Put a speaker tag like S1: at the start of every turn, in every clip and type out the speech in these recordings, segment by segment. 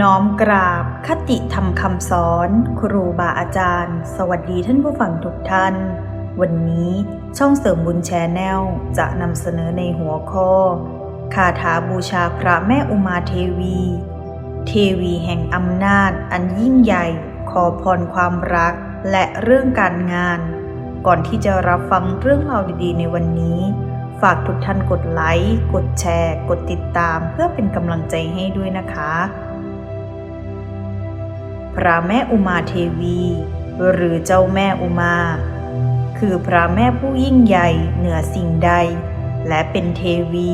S1: น้อมกราบคติธรรมคำสอน ครูบาอาจารย์ สวัสดีท่านผู้ฟังทุกท่าน วันนี้ช่องเสริมบุญแชแนลจะนำเสนอในหัวข้อคาถาบูชาพระแม่อุมาเทวี เทวีแห่งอำนาจอันยิ่งใหญ่ ขอพรความรักและเรื่องการงาน ก่อนที่จะรับฟังเรื่องราวดีๆ ในวันนี้ ฝากทุกท่านกดไลค์ กดแชร์ กดติดตามเพื่อเป็นกำลังใจให้ด้วยนะคะ พระแม่อุมาเทวี หรือเจ้าแม่อุมา คือพระแม่ผู้ยิ่งใหญ่เหนือสิ่งใด และเป็นเทวี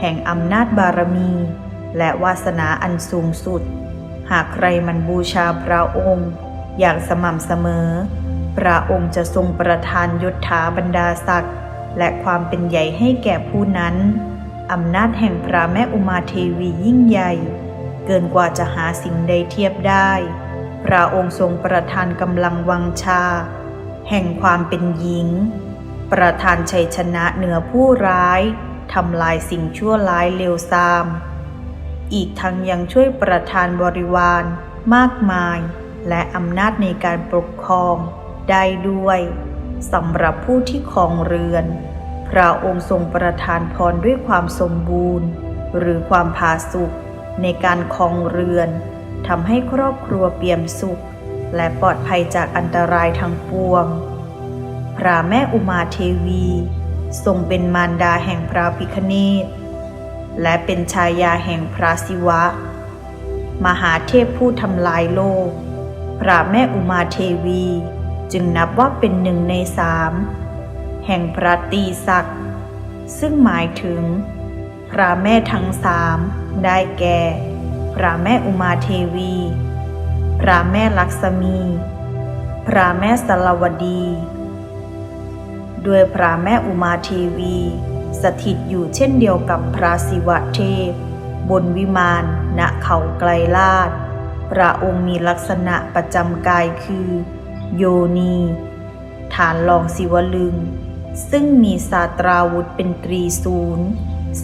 S1: แห่งอำนาจบารมี และวาสนาอันสูงสุด หากใครมันบูชาพระองค์ อย่างสม่ำเสมอ พระองค์จะทรงประทานยศถาบรรดาศักดิ์และความเป็นใหญ่ให้แก่ผู้นั้นอำนาจแห่งพระแม่อุมาเทวียิ่งใหญ่ เกินกว่าจะหาสิ่งใดเทียบได้ พระองค์ทรงประทานกำลังวังชา แห่งความเป็นหญิง ประทานชัยชนะเหนือผู้ร้ายทำลายสิ่งชั่วร้ายเลวทราม อีกทั้งยังช่วยประทานบริวารมากมาย และอำนาจในการปกครองได้ด้วยสำหรับผู้ที่ครองเรือน พระองค์ทรงประทานพรด้วยความสมบูรณ์ หรือความผาสุก ในการคองเรือนทำให้ครอบครัวเปี่ยมสุข และปลอดภัยจากอันตรายทั้งปวง พระแม่อุมาเทวีทรงเป็นมารดาแห่งพระพิคเนตและเป็นชายาแห่งพระศิวะ มหาเทพผู้ทำลายโลก พระแม่อุมาเทวีจึงนับว่าเป็นหนึ่งในสามแห่งพระตีศักดิ์ซึ่งหมายถึง พระแม่ทั้งสาม ได้แก่ พระแม่อุมาเทวี พระแม่ลักษมี พระแม่สลวดี ด้วยพระแม่อุมาเทวี สถิตอยู่เช่นเดียวกับพระศิวะเทพ บนวิมานณเขาไกลลาดพระองค์มีลักษณะประจำกายคือ โยนี ฐานรองศิวลึง ซึ่งมีศาตราวุธเป็นตรีศูนย์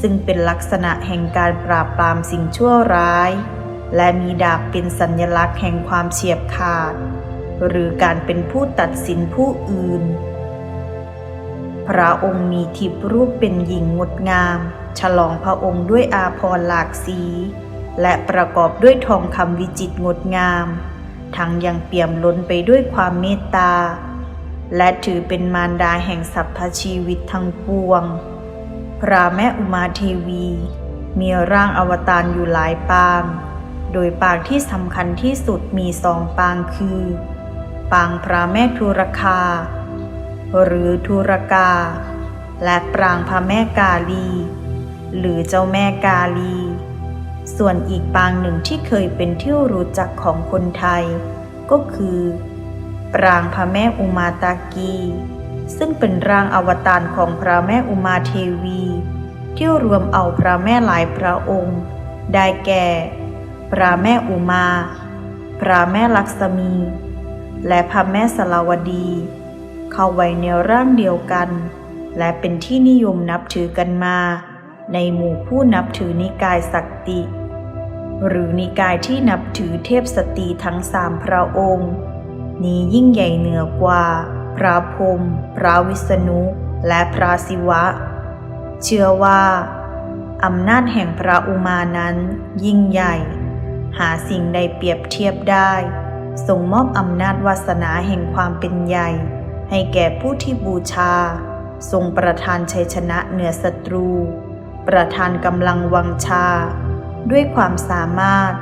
S1: ซึ่งเป็นลักษณะแห่งการปราบปรามสิ่งชั่วร้าย และมีดาบเป็นสัญลักษณ์แห่งความเฉียบขาด หรือการเป็นผู้ตัดสินผู้อื่น พระองค์มีทิพรูปเป็นหญิงงดงาม ฉลองพระองค์ด้วยอาภรณ์หลากสี และประกอบด้วยทองคำวิจิตรงดงาม ทั้งยังเปี่ยมล้นไปด้วยความเมตตา และถือเป็นมารดาแห่งสรรพชีวิตทั้งปวง พระแม่อุมาเทวี มีร่างอวตารอยู่หลายปาง โดยปางที่สำคัญที่สุดมีสองปางคือ ปางพระแม่ทุรคา หรือทุรกา และปรางพระแม่กาลี หรือเจ้าแม่กาลี ส่วนอีกปางหนึ่งที่เคยเป็นที่รู้จักของคนไทย ก็คือปรางพระแม่อุมาตากี ซึ่งเป็นร่างอวตารของพระแม่อุมาเทวี ที่รวมเอาพระแม่หลายพระองค์ ได้แก่ พระแม่อุมา พระแม่ลักษมี และพระแม่สลาวดี เข้าไว้ในร่างเดียวกัน และเป็นที่นิยมนับถือกันมา ในหมู่ผู้นับถือนิกายสักติ หรือนิกายที่นับถือเทพสตรีทั้งสามพระองค์ นี้ยิ่งใหญ่เหนือกว่า พระพรหมพระวิษณุ และพระศิวะ เชื่อว่าอำนาจแห่งพระอุมานั้นยิ่งใหญ่ หาสิ่งใดเปรียบเทียบได้ทรงมอบอำนาจวาสนาแห่งความเป็นใหญ่ ให้แก่ผู้ที่บูชา ทรงประทานชัยชนะเหนือศัตรู ประทานกำลังวังชา ด้วยความสามารถ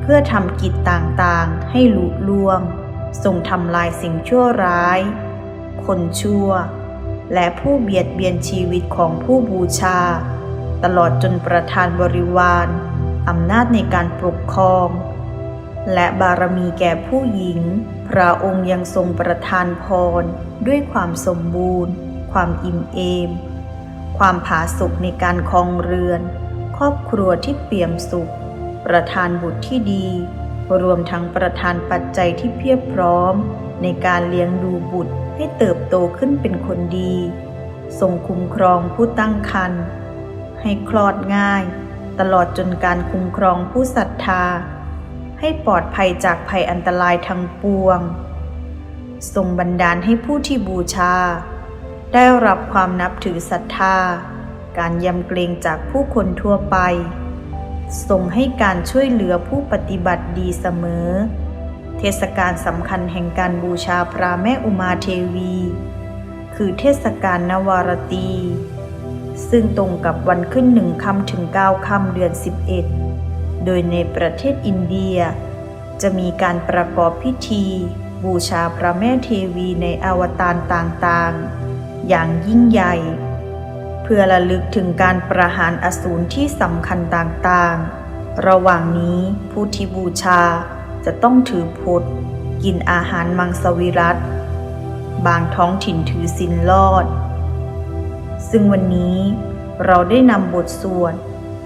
S1: เพื่อทำกิจต่างๆให้ลุล่วง ทรงทำลายสิ่งชั่วร้าย คนชั่ว และผู้เบียดเบียนชีวิตของผู้บูชา ตลอดจนประทานบริวารอำนาจในการปกครอง และบารมีแก่ผู้หญิง พระองค์ยังทรงประทานพร ด้วยความสมบูรณ์ ความอิ่มเอม ความผาสุกในการครองเรือน ครอบครัวที่เปี่ยมสุข ประทานบุตรที่ดี รวมทั้งประทานปัจจัยที่เพียบพร้อม ในการเลี้ยงดูบุตรให้เติบโตขึ้นเป็นคนดีทรงคุ้มครองผู้ตั้งครรภ์ให้คลอดง่าย ตลอดจนการคุ้มครองผู้ศรัทธา ให้ปลอดภัยจากภัยอันตรายทั้งปวง ทรงบันดาลให้ผู้ที่บูชา ได้รับความนับถือศรัทธา การยำเกรงจากผู้คนทั่วไป ทรงให้การช่วยเหลือผู้ปฏิบัติดีเสมอ เทศกาลสำคัญแห่งการบูชาพระแม่อุมาเทวี คือเทศกาลนวารตี ซึ่งตรงกับวันขึ้นหนึ่งค่ำถึงเก้าค่ำเดือน 11 โดยในประเทศอินเดีย จะมีการประกอบพิธี บูชาพระแม่เทวีในอวตารต่างๆ อย่างยิ่งใหญ่ พื่อระลึกถึงการประหารอสูรที่สำคัญต่างๆ ระหว่างนี้ผู้ที่บูชาจะต้องถือพจน์กินอาหารมังสวิรัตบางท้องถิ่นถือสินลอด ซึ่งวันนี้เราได้นำบทสวด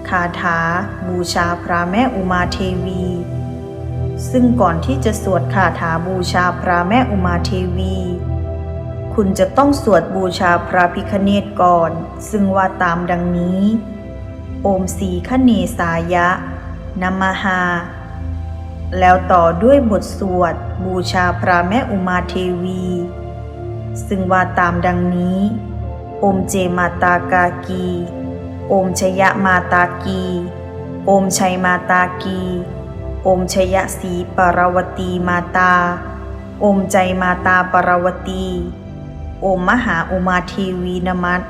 S1: คาถาบูชาพระแม่อุมาเทวี ซึ่งก่อนที่จะสวดคาถาบูชาพระแม่อุมาเทวี คุณจะต้องสวดบูชาพระพิคเนตก่อน ซึ่งว่าตามดังนี้ โอมสีคเนสายะนัมมหา แล้วต่อด้วยบทสวด บูชาพระแม่อุมาเทวี ซึ่งว่าตามดังนี้ โอมเจมาตากากี โอมชยมาตากี โอมชัยมาตากี โอมชยสีปรวตีมาตา โอมใจมาตาปรวตี โอมมหาอุมาเทวีนมัต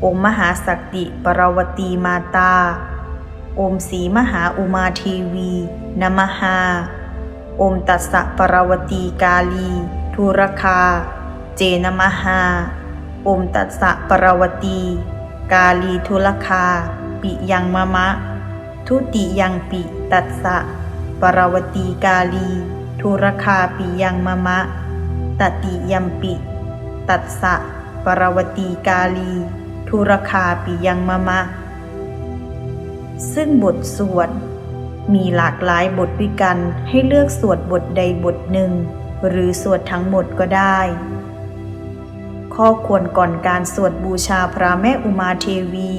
S1: โอมมหาสักติปรวตีมาตา โอมสีมหาอุมาเทวีนมหาโอมตัสสะปรวตีกาลีทุรคา เจนมหาโอมตัสสะปรวตี กาลีทุลคา ปิยังมะมะ ทุติยังปิตัสสะปรวตีกาลี ทุรคาปิยังมะมะ ตติยัมปิ ตัสสะปรวตีกาลี ทุรคาปิยังมะมะ ซึ่งบทสวด มีหลากหลายบทด้วยกันให้เลือกสวดบทใดบทหนึ่ง หรือสวดทั้งหมดก็ได้ ข้อควรก่อนการสวดบูชาพระแม่อุมาเทวี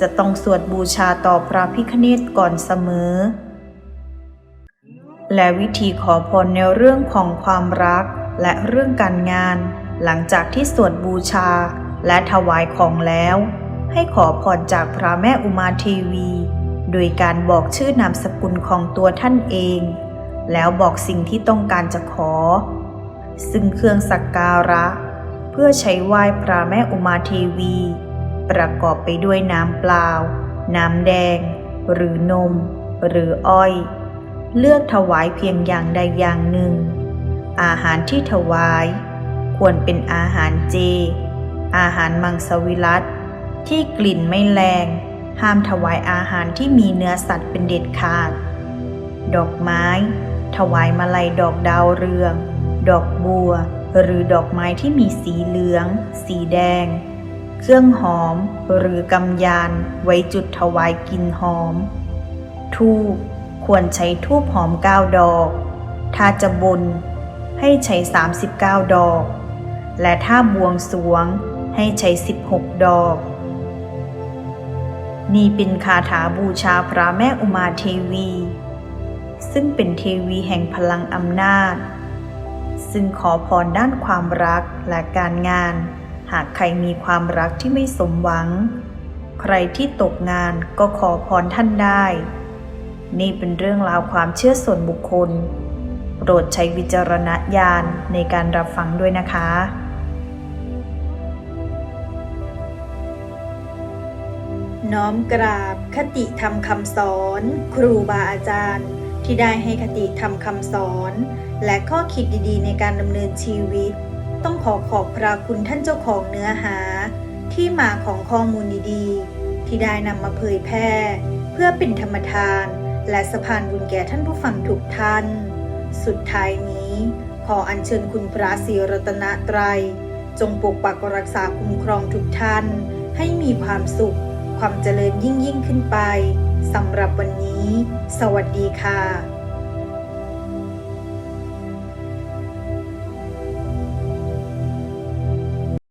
S1: จะต้องสวดบูชาต่อพระพิฆเนศก่อนเสมอ และวิธีขอพรในเรื่องของความรักและเรื่องการงาน หลังจากที่สวดบูชาและถวายของแล้ว ให้ขอพรจากพระแม่อุมาเทวี โดยการบอกชื่อนามสกุลของตัวท่านเอง แล้วบอกสิ่งที่ต้องการจะขอ ซึ่งเครื่องสักการะ เพื่อใช้ไหว้พระแม่อุมาเทวี ประกอบไปด้วยน้ำเปล่า น้ำแดง หรือนม หรืออ้อย เลือกถวายเพียงอย่างใดอย่างหนึ่ง อาหารที่ถวาย ควรเป็นอาหารเจ อาหารมังสวิรัตที่กลิ่นไม่แรง ห้ามถวายอาหารที่มีเนื้อสัตว์เป็นเด็ดขาด ดอกไม้ ถวายมาลัยดอกดาวเรือง ดอกบัว หรือดอกไม้ที่มีสีเหลือง สีแดง เครื่องหอมหรือกำยานไว้จุดถวายกลิ่นหอม ทูบควรใช้ทูบหอมเก้าดอก ถ้าจะบนให้ใช้ 39 ดอก และถ้าบวงสวงให้ใช้ 16 ดอก นี่เป็นคาถาบูชาพระแม่อุมาเทวี ซึ่งเป็นเทวีแห่งพลังอำนาจ ซึ่งขอพรด้านความรักและการงาน หากใครมีความรักที่ไม่สมหวัง ใครที่ตกงานก็ขอพรท่านได้ นี่เป็นเรื่องราวความเชื่อส่วนบุคคลโปรดใช้วิจารณญาณในการรับฟังด้วยนะคะ น้อมกราบคติธรรมคำสอน ครูบาอาจารย์ ที่ได้ให้คติธรรมคำสอน และข้อคิดดีๆ ในการดำเนินชีวิต ต้องขอขอบพระคุณท่านเจ้าของเนื้อหา ที่มาของข้อมูลดีๆ ที่ได้นำมาเผยแพร่ เพื่อเป็นธรรมทาน และสะพานบุญแก่ท่านผู้ฟังทุกท่าน สุดท้ายนี้ ขออัญเชิญคุณพระศรีรัตนตรัย จงปกปักรักษาคุ้มครองทุกท่าน ให้มีความสุข ความเจริญยิ่งยิ่งขึ้นไปสำหรับวันนี้ สวัสดีค่ะ